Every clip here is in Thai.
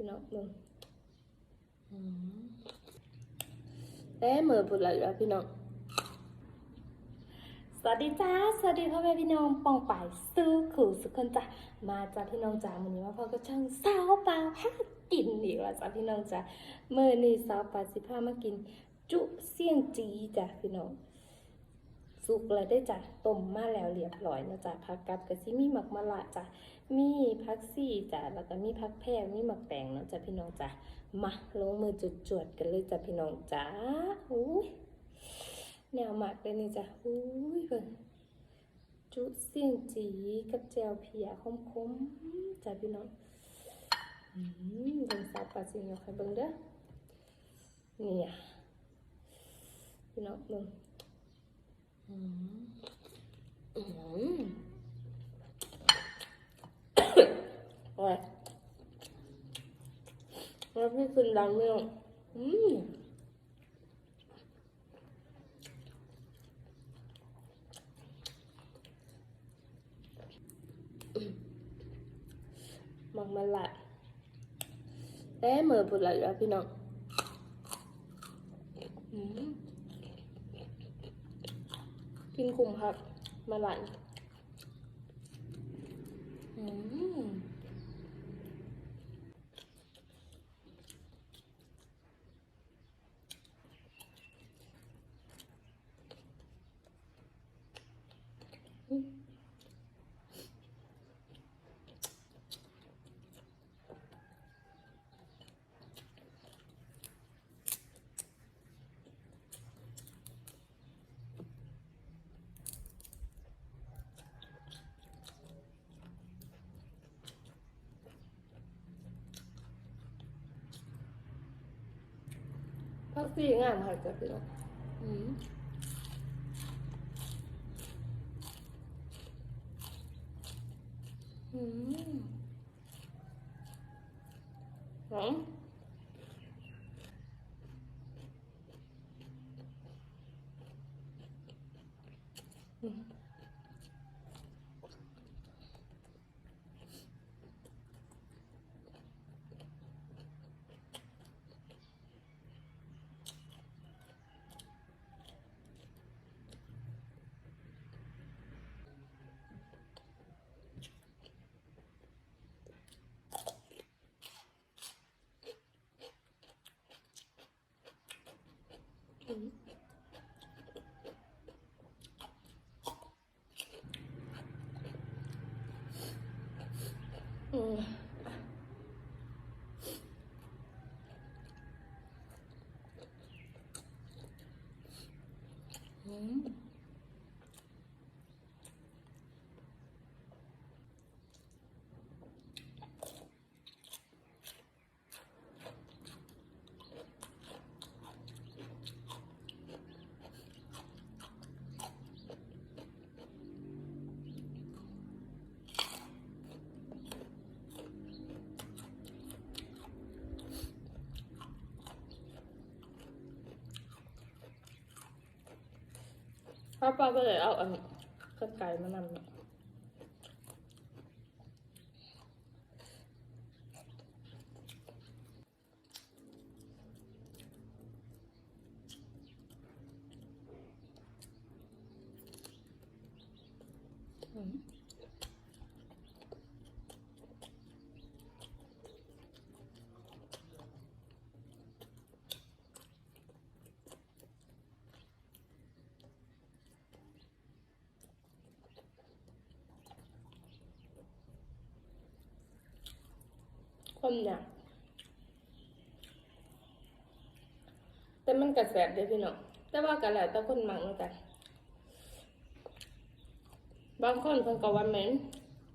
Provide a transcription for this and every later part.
พี่น้องมึงอืมแต่มือปุดไหลแล้วพี่น้องสวัสดีจ้า สวัสดีพ่อแม่พี่น้องปองป่ายสู้ขู่สุขคนจ้ะมาจ้าพี่น้องจ้าวันนี้มาพ่อก็ช่างสาวปลาพากินอีกแล้วจ้าพี่น้องจ้าเมื่อนี้สาวปลาสิพามากิน จุเสี่ยงจีจ้ะพี่น้อง สุกแล้วได้จ้ะต้มมาแล้วเรียบร้อยนะจ้ะผักกับกะซิมีหมักมะละจ้ะมีผักซี่จ้ะแล้วก็มีผักแพรมีหมักแตงเนาะจ้ะพี่น้องจ้ะมาลงมือจุดจวดๆกันเลยจ้ะพี่น้องจ้าอุ้ยแนวหมักเลยนี่จ้ะอุ้ยเพิ่นจุเสี่ยงจีกับแจวเพียคมๆจ้ะพี่น้องอืมเบิ่งสาวปลาสิยกให้เบิ่งเด้อเนี่ยพี่น้องเบิ่ง อืมอืมโอ้ยแล้วพี่คุณดังเรื่องอืมมังมันละแต่เมือปุดหลแล้วพี่น้องอืม กินกลุ่มครับมาหลายอืม พักซี่งามค่ะจ้ะพี่น้องอืมอืมหอมอืมอืม อืม ถ้าป้าก็เลยเอาอันเครื่องไก่มานำเนาะอืม คนเนี่ยแต่มันกระแสบเด้อพี่น้องแต่ว่ากันแหละแต่คนมังเหมือนกันบางคนเพิ่นก็ว่าเหม็น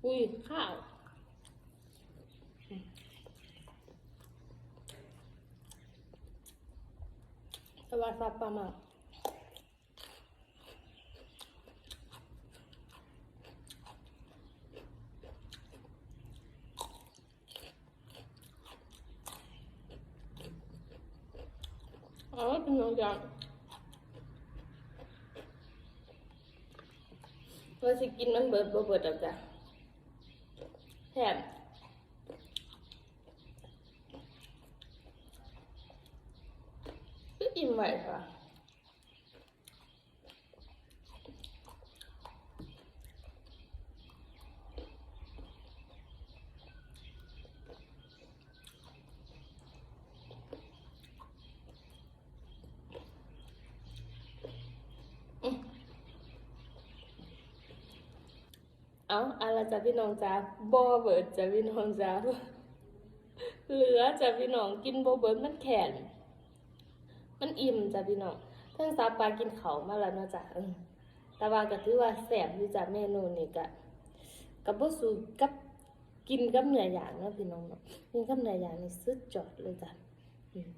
อุ้ยข้าวแต่ว่าซับปลาหมัก อ๋อเป็นน้องจังว่าสิกินมันเบิดบ่เบิดแล้จ้ะแถมก็อิ่มไหวค่ะ เอาอะไรจ้ะพี่น้องจ้าบอเบิดจ้ะพี่น้องจ้าเหลือจ้ะพี่น้องกินบอเบิดมันแข็งมันอิ่มจ้ะพี่น้องเพิ่งซาปลากินเขามาแล้วเนาะจ้ะแต่ว่าก็ถือว่าแซ่บอยู่จ้ะเมนูนี้ก็กับบ่สูกับกินกับเนื้อย่างเนาะพี่น้องเนาะกินกับเนื้อย่างนี่สุดยอดเลยจ้ะอืม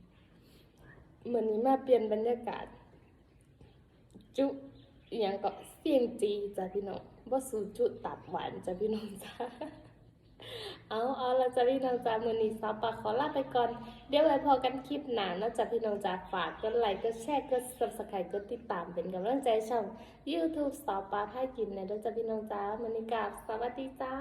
มื้อนี้มาเปลี่ยนบรรยากาศจุ อหยังก็เสียงจีจ้ะพี่น้องบ่สูจุตับหวานจ้ะพี่น้องจ้ะเอาเอาละจ้ะพี่น้องจ้ามือนี้สาปลาขอลาไปก่อน เดี๋ยวไว้พอกันคลิปหนานะจ้ะพี่น้องจ้าฝากกดไลค์กดแชร์กดซับสไครต์กดติดตามเป็นกำลังใจช่อง YouTube สาปะให้กินนะด้อจ้ะพี่น้องจ้ามือนี้กราบสวัสดีจ้า